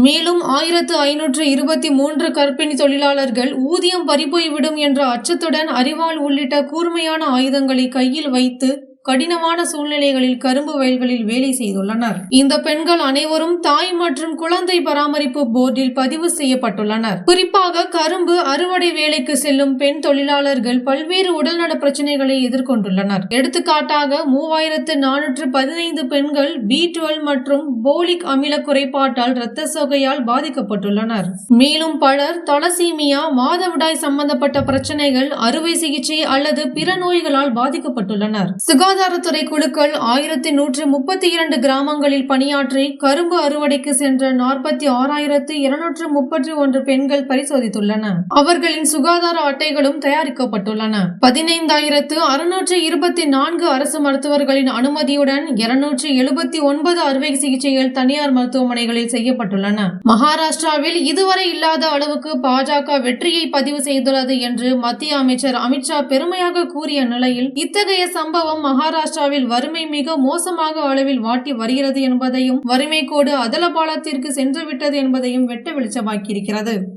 மேலும் ஆயிரத்து ஐநூற்று இருபத்தி மூன்று கர்ப்பிணி தொழிலாளர்கள் ஊதியம் பறிபோய்விடும் என்ற அச்சத்துடன் அரிவாள் உள்ளிட்ட கூர்மையான ஆயுதங்களை கையில் வைத்து கடினமான சூழ்நிலைகளில் கரும்பு வயல்களில் வேலை செய்துள்ளனர். இந்த பெண்கள் அனைவரும் தாய் மற்றும் குழந்தை பராமரிப்பு போர்டில் பதிவு செய்யப்பட்டுள்ளனர். குறிப்பாக கரும்பு அறுவடை வேலைக்கு செல்லும் பெண் தொழிலாளர்கள் பல்வேறு உடல்நல பிரச்சனைகளை எதிர்கொண்டுள்ளனர். எடுத்துக்காட்டாக மூவாயிரத்து நானூற்று பதினைந்து பெண்கள் பி டுவெல் மற்றும் போலிக் அமில குறைபாட்டால் இரத்த சோகையால் பாதிக்கப்பட்டுள்ளனர். மேலும் பலர் தலசீமியா மாதவிடாய் சம்பந்தப்பட்ட பிரச்சனைகள் அறுவை சிகிச்சை அல்லது பிற நோய்களால் பாதிக்கப்பட்டுள்ளனர். சுகாதாரத்துறை குழுக்கள் ஆயிரத்தி நூற்று முப்பத்தி இரண்டு கிராமங்களில் பணியாற்றி கரும்பு அறுவடைக்கு சென்ற நாற்பத்தி ஆறாயிரத்து இருநூற்று முப்பத்தி ஒன்று பெண்கள் பரிசோதித்துள்ளன. அவர்களின் சுகாதார அட்டைகளும் தயாரிக்கப்பட்டுள்ளன. பதினைந்தாயிரத்து அறுநூற்று இருபத்தி நான்கு அரசு மருத்துவர்களின் அனுமதியுடன் இருநூற்று எழுபத்தி ஒன்பது அறுவை சிகிச்சைகள் தனியார் மருத்துவமனைகளில் செய்யப்பட்டுள்ளன. மகாராஷ்டிராவில் இதுவரை இல்லாத அளவுக்கு பாஜக வெற்றியை பதிவு செய்துள்ளது என்று மத்திய அமைச்சர் அமித்ஷா பெருமையாக கூறிய நிலையில் இத்தகைய சம்பவம் மகாராஷ்டிராவில் வறுமை மிக மோசமாக அளவில் வாட்டி வருகிறது என்பதையும் வறுமை கோடு அதல பாலத்திற்கு சென்றுவிட்டது என்பதையும் வெட்ட வெளிச்சமாக்கியிருக்கிறது.